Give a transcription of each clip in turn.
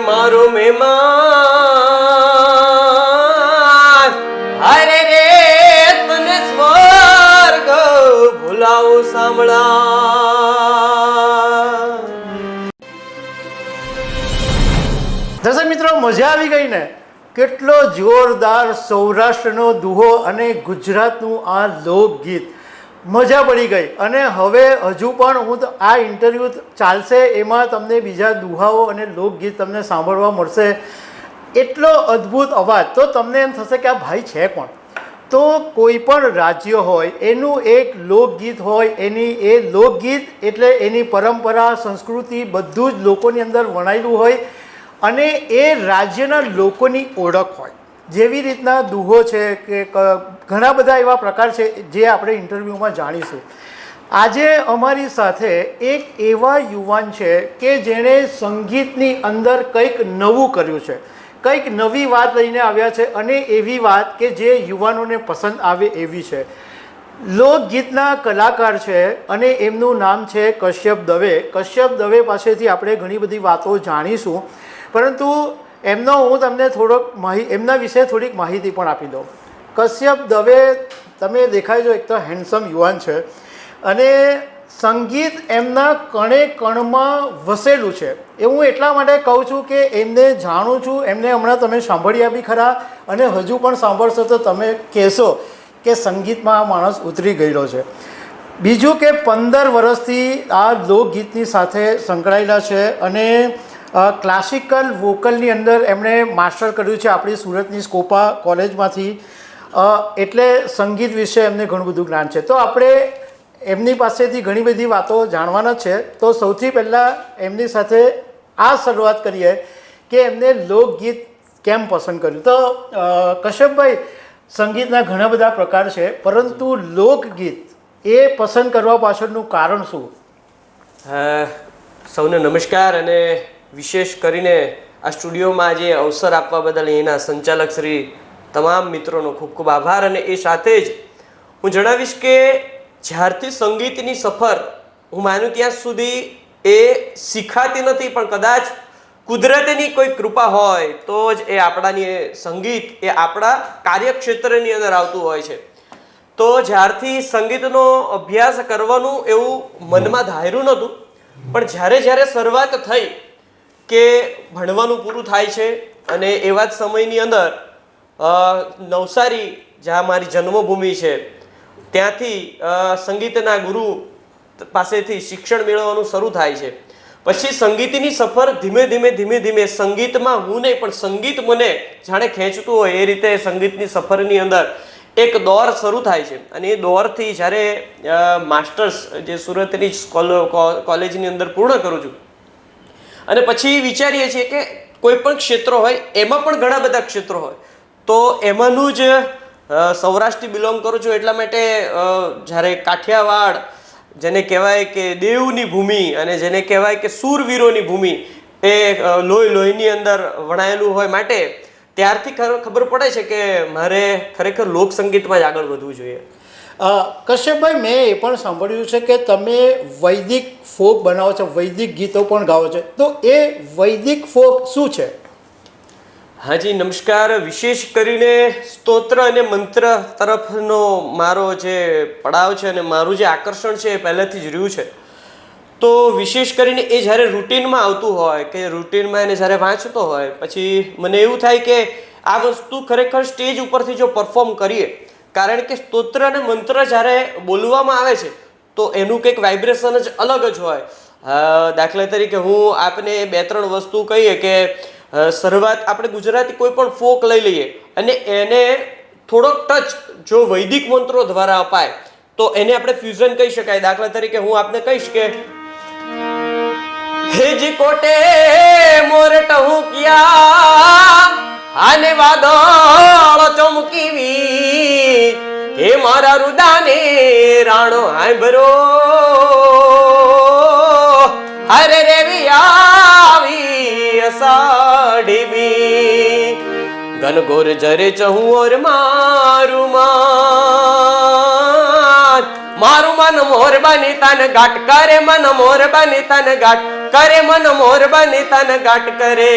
મારો મહેમાન. અરે રે, તને સ્વર્ગ ભૂલાવો સાંભળા. દર્શક મિત્રો, મજા આવી ગઈ ને? કેટલો જોરદાર સૌરાષ્ટ્રનો દુહો અને ગુજરાતનું આ લોકગીત. મજા પડી ગઈ. અને હવે હજુ પણ હું આ ઇન્ટરવ્યૂ ચાલશે, એમાં તમને બીજા દુહાઓ અને લોકગીત તમને સાંભળવા મળશે. એટલો અદ્ભુત અવાજ. તો તમને એમ થશે કે આ ભાઈ છે કોણ? તો કોઈ પણ રાજ્ય હોય, એનું એક લોકગીત હોય, એની એ લોકગીત એટલે એની પરંપરા, સંસ્કૃતિ બધું જ લોકોની અંદર વણાયેલું હોય. અને એ રાજ્યના લોકોની ઓળખ હોય. જેવી રીતના દુહો છે કે ઘણા બધા એવા પ્રકાર છે જે આપણે ઇન્ટરવ્યૂમાં જાણીશું. આજે અમારી સાથે એક એવા યુવાન છે કે જેણે સંગીતની અંદર કંઈક નવું કર્યું છે. કંઈક નવી વાત લઈને આવ્યા છે અને એવી વાત કે જે યુવાનોને પસંદ આવે એવી છે. લોકગીતના કલાકાર છે અને એમનું નામ છે કશ્યપ દવે. કશ્યપ દવે પાસેથી આપણે ઘણી બધી વાતો જાણીશું. પરંતુ એમનો હું તમને થોડોક માહિ, એમના વિશે થોડીક માહિતી પણ આપી દઉં. કશ્યપ દવે તમે દેખાય છો એક તો હેન્ડસમ યુવાન છે અને સંગીત એમના કણે કણમાં વસેલું છે. એ હું એટલા માટે કહું છું કે એમને જાણું છું, એમને હમણાં તમે સાંભળ્યા બી ખરા અને હજુ પણ સાંભળશો તો તમે કહેશો કે સંગીતમાં આ માણસ ઉતરી ગયેલો છે. બીજું કે પંદર વર્ષથી આ લોકગીતની સાથે સંકળાયેલા છે અને ક્લાસિકલ વોકલની અંદર એમણે માસ્ટર કર્યું છે આપણી સુરતની સ્કોપા કોલેજમાંથી એટલે સંગીત વિશે એમને ઘણું બધું જ્ઞાન છે. તો આપણે એમની પાસેથી ઘણી બધી વાતો જાણવાના છે. તો સૌથી પહેલાં એમની સાથે આ શરૂઆત કરીએ કે એમને લોકગીત કેમ પસંદ કર્યું? તો કશ્યપભાઈ, સંગીતના ઘણા બધા પ્રકાર છે, પરંતુ લોકગીત એ પસંદ કરવા પાછળનું કારણ શું? સૌને નમસ્કાર અને વિશેષ કરીને આ સ્ટુડિયોમાં જે અવસર આપવા બદલ અહીંના સંચાલક શ્રી તમામ મિત્રોનો ખૂબ ખૂબ આભાર અને એ સાથે જ હું જણાવીશ કે જ્યારથી સંગીતની સફર હું માનું ત્યાં સુધી એ શીખાતી નથી, પણ કદાચ કુદરતની કોઈ કૃપા હોય તો જ એ આપણાની સંગીત, એ આપણા કાર્યક્ષેત્રની અંદર આવતું હોય છે. તો જ્યારથી સંગીતનો અભ્યાસ કરવાનું એવું મનમાં ધાર્યું નહોતું, પણ જ્યારે જ્યારે શરૂઆત થઈ કે ભણવાનું પૂરું થાય છે અને એવા જ સમયની અંદર નવસારી, જ્યાં મારી જન્મભૂમિ છે, ત્યાંથી સંગીતના ગુરુ પાસેથી શિક્ષણ મેળવવાનું શરૂ થાય છે. પછી સંગીતની સફર ધીમે ધીમે ધીમે ધીમે સંગીતમાં હું નહીં, પણ સંગીત મને જાણે ખેંચતું હોય એ રીતે સંગીતની સફરની અંદર એક દોર શરૂ થાય છે. અને એ દોરથી જ્યારે માસ્ટર્સ જે સુરતની કોલેજની અંદર પૂર્ણ કરું છું અને પછી વિચારીએ છીએ કે કોઈ પણ ક્ષેત્રો હોય, એમાં પણ ઘણા બધા ક્ષેત્રો હોય. તો એમાંનું જ સૌરાષ્ટ્રથી બિલોંગ કરું છું એટલા માટે જ્યારે કાઠિયાવાડ, જેને કહેવાય કે દેવની ભૂમિ અને જેને કહેવાય કે સૂરવીરોની ભૂમિ એ લોહી લોહીની અંદર વણાયેલું હોય માટે, ત્યારથી ખબર પડે છે કે મારે ખરેખર લોકસંગીતમાં જ આગળ વધવું જોઈએ. કશ્યપભાઈ, મેં એ પણ સાંભળ્યું છે કે તમે વૈદિક ફોક બનાવો છો, વૈદિક ગીતો પણ ગાઓ છો. તો એ વૈદિક ફોક શું છે? હાજી, નમસ્કાર. વિશેષ કરીને સ્તોત્ર અને મંત્ર તરફનો મારો જે પડાવ છે અને મારું જે આકર્ષણ છે એ પહેલેથી જ રહ્યું છે. તો વિશેષ કરીને એ જ્યારે રૂટીનમાં આવતું હોય કે રૂટીનમાં એને જ્યારે વાંચતો હોય, પછી મને એવું થાય કે આ વસ્તુ ખરેખર સ્ટેજ ઉપરથી જો પરફોર્મ કરીએ કારણ કે સ્તોત્ર અને મંત્ર જ્યારે બોલવામાં આવે છે, તો એનું કંઈક વાઇબ્રેશન જ અલગ જ હોય. દાખલા તરીકે હું આપને બે ત્રણ વસ્તુ કહીએ કે શરૂઆત આપણે ગુજરાતી કોઈ પણ ફોક લઈ લઈએ અને એને થોડોક ટચ જો વૈદિક મંત્રો દ્વારા અપાય, તો એને આપણે ફ્યુઝન કહી શકાય. દાખલા તરીકે હું આપને કહીશ કે હેજી કોટે મોરટ હું કિયા આને વાદળ ચમકીવી હે મારા રુદાને, રાણો હાંભરો હરે રેવી આવી અષાઢી બી ઘનઘોર જરે ચહુઓર મારું માન. મારું મન મોર બની તન ગાટ કરે, મન મોર બની તન ગાટ કરે, મન મોર બની તન ગાટ કરે.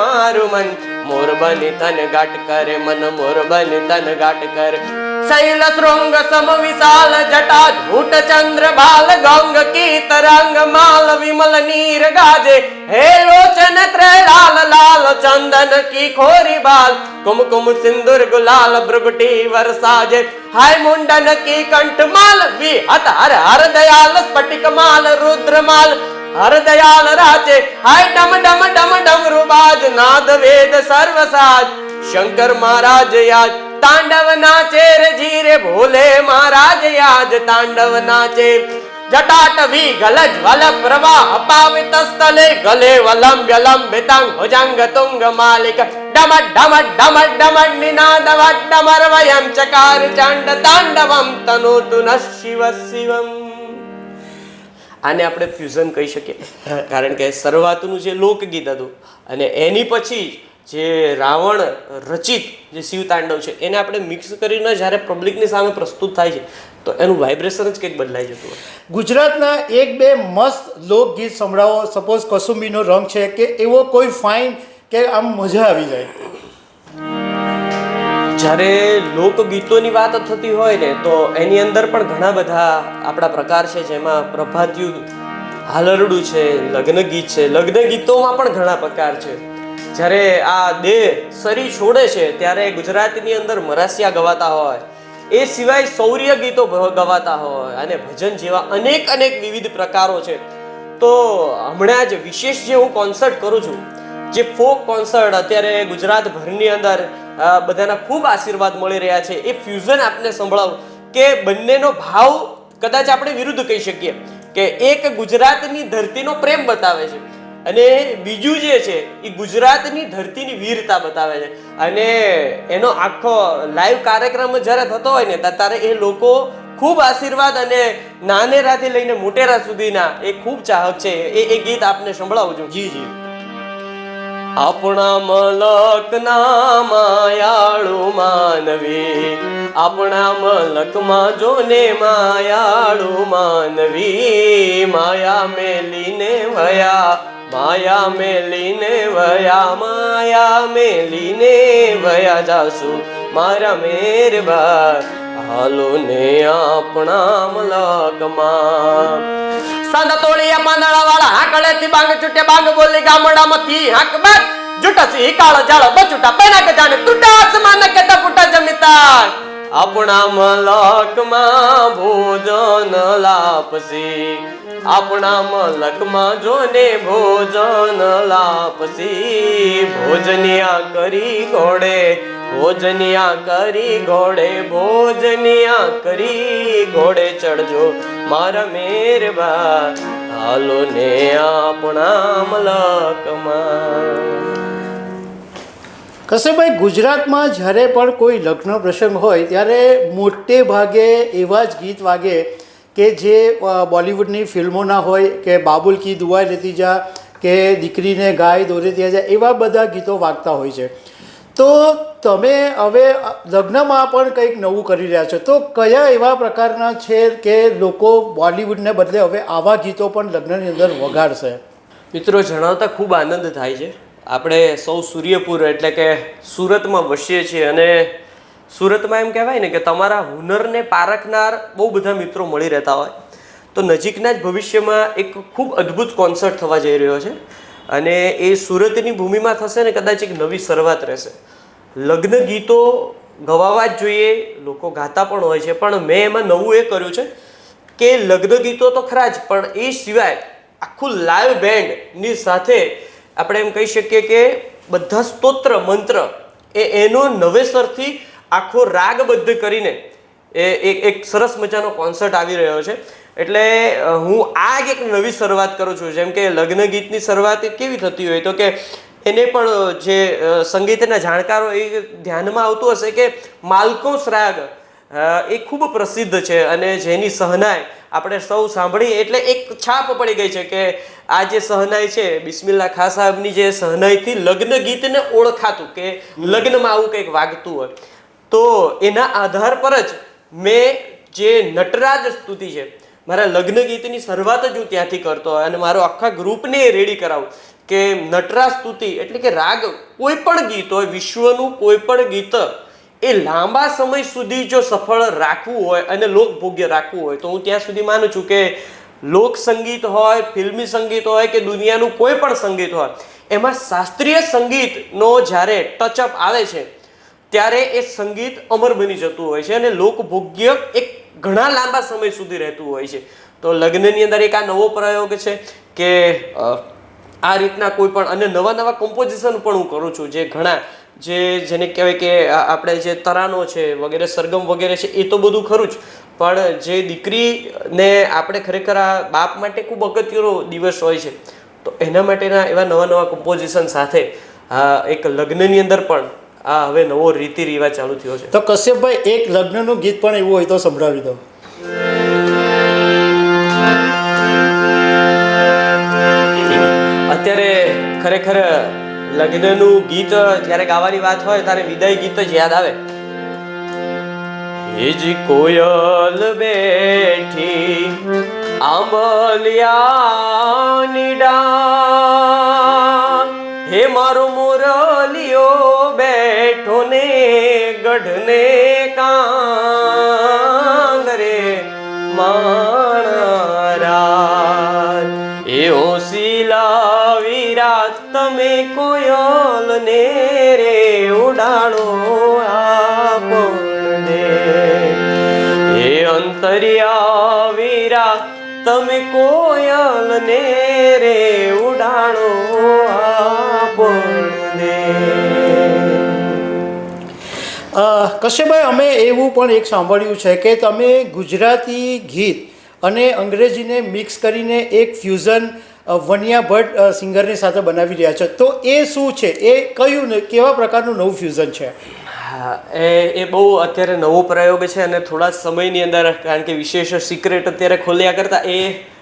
મારું મન મોર બની તન ગાટ કરે મન મોર બની તન ગાટ કરે શૈલ શૃંગ સમ વિશાલ જટા ઝૂટ ચંદ્ર બાલ ગંગ કી તરંગ માલ વિમલ નીર ગાજે હે લોચન ત્રલાલ લાલ ચંદન કી ખોરી બાલ કુમકુમ સિંદુર ગુલાલ ભ્રુગટી વરસાજે હાય મુંડન કી કંઠ માલ વી હત હર હર દયાલ સ્ફટિક માલ રુદ્ર માલ હર દયાલ રાચે હાય ડમ ડમ ડમ ડમ રૂબાજ નાદ વેદ સર્વ સાજ શંકર મહારાજ યાદ તાંડવ નાચે રે જીરે ભોલે મહારાજ યાદ તાંડવ નાચે જટાટવી ગલજ વલ પ્રવાહ અપાવિત સ્થલે ગલે વલંબ્ય લંબિતંગ ભુજંગ તુંગ માલિક ડમ ડમ ડમ ડમ નિનાદ ડમર વયમ ચકાર ચાંડ તાંડવમ તનોતુ ન શિવ શિવમ આને આપણે ફ્યુઝન કહી શકીએ. કારણ કે શરૂઆતનું જે લોકગીત હતું અને એની પછી જે રાવણ રચિત જે શિવ તાંડવ છે, એને આપણે મિક્સ કરીને જ્યારે પબ્લિકની સામે પ્રસ્તુત થાય છે, તો એનું વાઇબ્રેશન જ કંઈક બદલાઈ જતું હોય. ગુજરાતના એક બે મસ્ત લોકગીત સંભળાવો. સપોઝ કસુંબીનો રંગ છે કે એવો કોઈ ફાઇન કે આમ મજા આવી જાય. જ્યારે લોકગીતોની વાત થતી હોય ને, તો એની અંદર પણ ઘણા બધા આપણા પ્રકાર છે, જેમાં પ્રભાત્યુ હાલરડું છે, લગ્ન ગીત છે. લગ્ન ગીતોમાં પણ ઘણા પ્રકાર છે. જ્યારે આ દેહ સરી છોડે છે, ત્યારે ગુજરાતીની અંદર મરાસિયા ગવાતા હોય. એ સિવાય સૌર્ય ગીતો ગવાતા હોય અને ભજન જેવા અનેક અનેક વિવિધ પ્રકારો છે. તો હમણાં જ વિશેષ જે હું કોન્સર્ટ કરું છું, જે ફોક કોન્સર્ટ અત્યારે ગુજરાતભરની અંદર બધાના ખૂબ આશીર્વાદ મળી રહ્યા છે. એ ફ્યુઝન આપને સંભળાવું કે બંનેનો ભાવ કદાચ આપણે વિરુદ્ધ કહી શકીએ કે એક ગુજરાતની ધરતીનો પ્રેમ બતાવે છે અને બીજું જે છે, એ ગુજરાતની ધરતીની વીરતા બતાવે છે. અને એનો આખો લાઈવ કાર્યક્રમ જ્યારે થતો હોય ને ત્યારે એ લોકો ખૂબ આશીર્વાદ અને નાનેરાથી લઈને મોટેરા સુધીના એ ખૂબ ચાહક છે. એ એ ગીત આપને સંભળાવું છું. જી જી. આપણા મલકના માયાળુ માનવી, આપણા મલકમાં જોને માયાળુ માનવી, માયા મેલીને વયા, માયા મેલીને વયા, માયા મેલીને વયા જાસુ મારા મેરબા હાલો ને આપણા મલકમાં. સાંધા તોળિયા પાંદડા વાળા હાકળે થી બાંગ છૂટે, બાંગ બોલી ગામડામાંથી હાક બાક જુટસી કાળ જાળ બચુટા પેના કે જાણે તૂટા આસમાન કે ટપુટા જમીતા આપણા મલકમાં ભોજન લાપસી. આપણા મલકમાં જોને ભોજન લાપસી. ભોજનિયા કરી ઘોડે, ભોજનિયા કરી ઘોડે, ભોજનિયા કરી ઘોડે ચડજો. મારા મેરબા, હાલો ને આપણા મલકમાં. કશેભાઈ ગુજરાતમાં જ્યારે પણ કોઈ લગ્ન પ્રસંગ હોય, ત્યારે મોટે ભાગે એવા જ ગીત વાગે કે જે બોલિવૂડની ફિલ્મોના હોય, કે બાબુલ કી દુઆ લેતી જા, કે દીકરીને ગાય દોરે ત્યાં જાય, એવા બધા ગીતો વાગતા હોય છે. તો તમે હવે લગ્નમાં પણ કંઈક નવું કરી રહ્યા છો. તો કયા એવા પ્રકારના છે કે લોકો બોલિવૂડને બદલે હવે આવા ગીતો પણ લગ્નની અંદર વગાડશે? મિત્રો, જણાવતા ખૂબ આનંદ થાય છે. આપણે સૌ સૂર્યપુર એટલે કે સુરતમાં વસીએ છીએ અને સુરતમાં એમ કહેવાય ને કે તમારા હુનરને પારખનાર બહુ બધા મિત્રો મળી રહેતા હોય. તો નજીકના જ ભવિષ્યમાં એક ખૂબ અદ્ભુત કોન્સર્ટ થવા જઈ રહ્યો છે. અને એ સુરતની ભૂમિમાં થશે ને કદાચ એક નવી શરૂઆત રહેશે. લગ્ન ગીતો ગવાવા જ જોઈએ, લોકો ગાતા પણ હોય છે. પણ મેં એમાં નવું એ કર્યું છે કે લગ્ન ગીતો તો ખરા જ, પણ એ સિવાય આખું લાઈવ બેન્ડની સાથે આપણે એમ કહી શકીએ કે બધા સ્તોત્ર મંત્ર એ એનો નવેસરથી આખો રાગબદ્ધ કરીને એ એક સરસ મજાનો કોન્સર્ટ આવી રહ્યો છે. એટલે હું આ એક નવી શરૂઆત કરું છું. જેમ કે લગ્ન ગીતની શરૂઆત કેવી થતી હોય તો કે એને પણ જે સંગીતના જાણકારો એ ધ્યાનમાં આવતું હશે કે માલકોસ રાગ એ ખૂબ પ્રસિદ્ધ છે અને જેની સહનાઈ આપણે સૌ સાંભળી એટલે એક છાપ પડી ગઈ છે કે આ જે સહનાઈ છે, બિસ્મિલ્લા ખા સાહેબની જે સહનાઈથી લગ્ન ગીતને ઓળખાતું કે લગ્નમાં આવું કંઈક વાગતું હોય. તો એના આધાર પર જ મેં જે નટરાજ સ્તુતિ છે, મારા લગ્ન ગીતની શરૂઆત જ હું ત્યાંથી કરતો હોય અને મારો આખા ગ્રુપને રેડી કરાવું કે નટરાજ સ્તુતિ એટલે કે રાગ કોઈ પણ ગીત હોય, વિશ્વનું કોઈ પણ ગીત એ લાંબા સમય સુધી જો સફળ રાખવું હોય અને લોકભોગ્ય રાખવું હોય, તો હું ત્યાં સુધી માનું છું કે લોક સંગીત હોય, ફિલ્મી સંગીત હોય કે દુનિયાનું કોઈ પણ સંગીત હોય, એમાં શાસ્ત્રીય સંગીતનો જ્યારે ટચઅપ આવે છે ત્યારે એ સંગીત અમર બની જતું હોય છે અને લોકભોગ્ય એક ઘણા લાંબા સમય સુધી રહેતું હોય છે. તો લગ્નની અંદર એક આ નવો પ્રયોગ છે કે આ રીતના કોઈ પણ અને નવા નવા કોમ્પોઝિશન પણ હું કરું છું. જે ઘણા, જે જેને કહેવાય કે આપણે જે તરાનો છે વગેરે, સરગમ વગેરે છે, એ તો બધું ખરું જ. પણ જે દીકરીને આપણે ખરેખર આ બાપ માટે ખૂબ અગત્યનો દિવસ હોય છે. તો એના માટેના એવા નવા નવા કમ્પોઝિશન સાથે એક લગ્નની અંદર પણ આ હવે નવો રીતિ રિવાજ ચાલુ થયો છે. તો કશ્યપભાઈ એક લગ્નનું ગીત પણ એવું હોય તો સંભળાવી દો. અત્યારે ખરેખર લગ્નનું ગીત જ્યારે ગાવાની વાત હોય ત્યારે વિદાય ગીત જ યાદ આવે. હેજી કોયલ બેઠી આંબલિયાની ડાળ હે મારો ગઢને કાંગરે માણારા એઓ શિલા વિરાત તમે કોયલ ને રે ઉડાડો આપણને. એ અંતરિયા વિરા તમે કોયલ ને રે ઉડાડો આપો અ, કશ્યપભાઈ, અમે એવું પણ એક સાંભળ્યું છે કે તમે ગુજરાતી ગીત અને અંગ્રેજીને મિક્સ કરીને એક ફ્યુઝન વનિયા ભટ્ટ સિંગરની સાથે બનાવી રહ્યા છો. તો એ શું છે? એ કયું કેવા પ્રકારનું નવું ફ્યુઝન છે? હા, એ એ બહુ અત્યારે નવો પ્રયોગ છે અને થોડા સમયની અંદર, કારણ કે વિશેષ સિક્રેટ અત્યારે ખોલ્યા કરતાં એ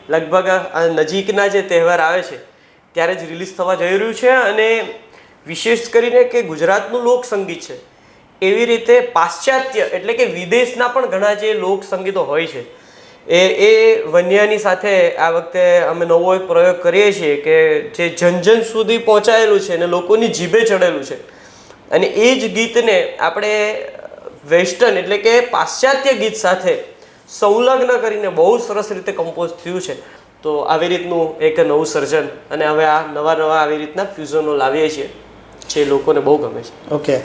લગભગ નજીકના જે તહેવાર આવે છે, ત્યારે જ રિલીઝ થવા જઈ રહ્યું છે અને વિશેષ કરીને કે ગુજરાતનું લોક સંગીત છે. એવી રીતે પાશ્ચાત્ય એટલે કે વિદેશના પણ ઘણા જે લોક સંગીતો હોય છે, એ એ વન્યાની સાથે આ વખતે અમે નવો એક પ્રયોગ કરીએ છીએ કે જે જન જન સુધી પહોંચાયેલું છે અને લોકોની જીભે ચડેલું છે. અને એ જ ગીતને આપણે વેસ્ટર્ન એટલે કે પાશ્ચાત્ય ગીત સાથે સંલગ્ન કરીને બહુ સરસ રીતે કમ્પોઝ થયું છે. તો આવી રીતનું એક નવું સર્જન અને હવે આ નવા નવા આવી રીતના ફ્યુઝનો લાવીએ છીએ, જે લોકોને બહુ ગમે છે. ઓકે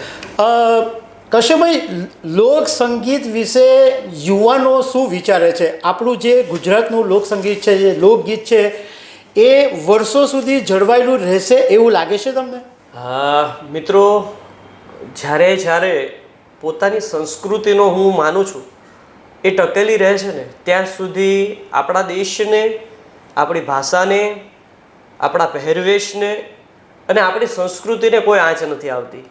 કશ્યપભાઈ લોક સંગીત વિશે યુવાનો શું વિચારે છે? આપણું જે ગુજરાતનું લોકસંગીત છે, જે લોકગીત છે, એ વર્ષો સુધી જળવાયેલું રહેશે એવું લાગે છે તમને? હા, મિત્રો, જ્યારે જ્યારે પોતાની સંસ્કૃતિનો હું માનું છું, એ ટકેલી રહે છે ને, ત્યાં સુધી આપણા દેશને, આપણી ભાષાને, આપણા પહેરવેશને અને આપણી સંસ્કૃતિને કોઈ આંચ નથી આવતી.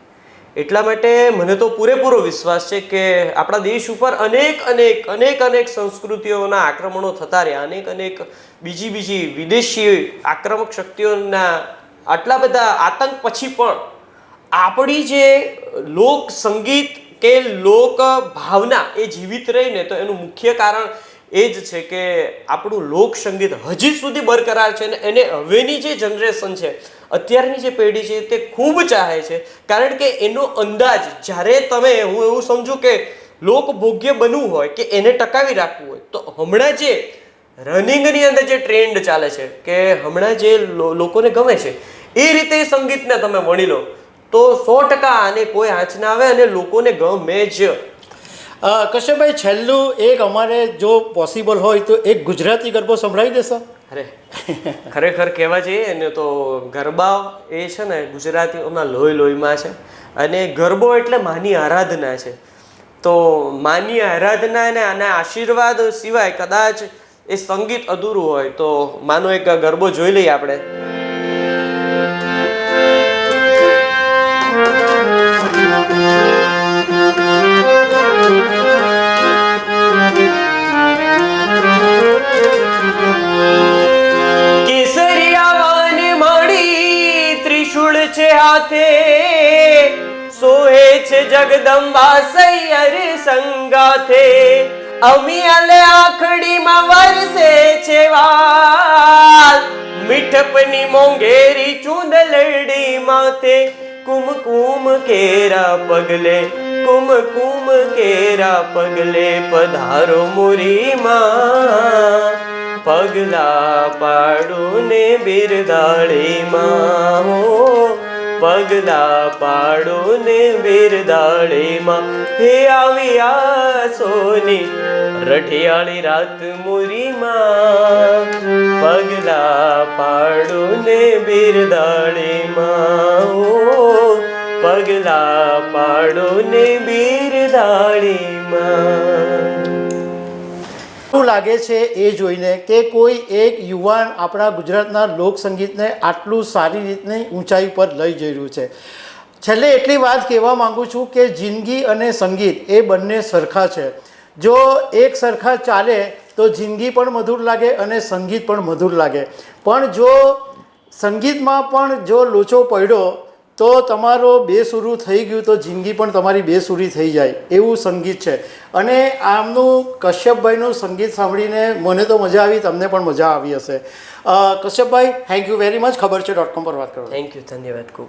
એટલા માટે મને તો પૂરેપૂરો વિશ્વાસ છે કે આપણા દેશ ઉપર અનેક અનેક અનેક અનેક સંસ્કૃતિઓના આક્રમણો થતા રહ્યા. અનેક અનેક બીજી બીજી વિદેશી આક્રમક શક્તિઓના આટલા બધા આતંક પછી પણ આપણી જે લોક સંગીત કે લોક ભાવના એ જીવિત રહીને તો એનું મુખ્ય કારણ એ જ છે કે આપણું લોક સંગીત હજી સુધી બરકરાર છે અને એને હવેની જે જનરેશન છે અત્યારની જે પેઢી છે તે ખૂબ ચાહે છે. કારણ કે એનો અંદાજ, જ્યારે તમે, હું એવું સમજુ કે લોકભોગ્ય બનવું હોય કે એને ટકાવી રાખવું હોય, તો હમણાં જે રનિંગની અંદર જે ટ્રેન્ડ ચાલે છે કે હમણાં જે લોકોને ગમે છે, એ રીતે સંગીતને તમે વણી લો, તો સો ટકા આને કોઈ આંચ ના આવે અને લોકોને ગમે જ. કશ્યપભાઈ, છેલ્લું એક અમારે જો પોસિબલ હોય તો એક ગુજરાતી ગરબો સંભળાવી દેશો. અરે, ખરેખર કહેવા જઈએ ને તો ગરબા એ છે ને ગુજરાતીઓના લોહી લોહીમાં છે અને ગરબો એટલે માની આરાધના છે. તો માની આરાધના અને આના આશીર્વાદ સિવાય કદાચ એ સંગીત અધૂરું હોય તો માનો એક ગરબો જોઈ લઈએ આપણે. હાથે સોહે છે જગદંબા સૈયર સંગાથે. અમિયાલે આખડીમાં વરસે છે વાલ. મીઠપની મોંઘેરી ચૂંદલડી માથે. કુમકુમ કેરા પગલે કુમકુમ કેરા પગલે પધારો મુરીમાં. પગલા પાડું ને બિરદાળીમાં પગલા પાડો ને બિરદાળીમાં હે આવ્યા સોની, રઢિયાળી રાત મુરીમાં પગલા પાડો ને બિરદાળીમાં પગલા પાડો ને બિરદાળીમાં શું લાગે છે એ જોઈને કે કોઈ એક યુવાન આપણા ગુજરાતના લોકસંગીતને આટલું સારી રીતની ઊંચાઈ પર લઈ જઈ રહ્યું છે. છેલ્લે એટલી વાત કહેવા માંગુ છું કે જિંદગી અને સંગીત એ બંને સરખા છે. જો એક સરખા ચાલે તો જિંદગી પણ મધુર લાગે અને સંગીત પણ મધુર લાગે. પણ જો સંગીતમાં પણ જો લોચો પડ્યો તો તમારો બેસુરું થઈ ગયું તો જિંદગી પણ તમારી બેસુરી થઈ જાય, એવું સંગીત છે. અને આમનું કશ્યપભાઈનું સંગીત સાંભળીને મને તો મજા આવી, તમને પણ મજા આવી હશે. કશ્યપભાઈ થેન્ક યુ વેરી મચ ખબર છે ડોટ કોમ પર વાત કરો. થેન્ક યુ ધન્યવાદ ખૂબ.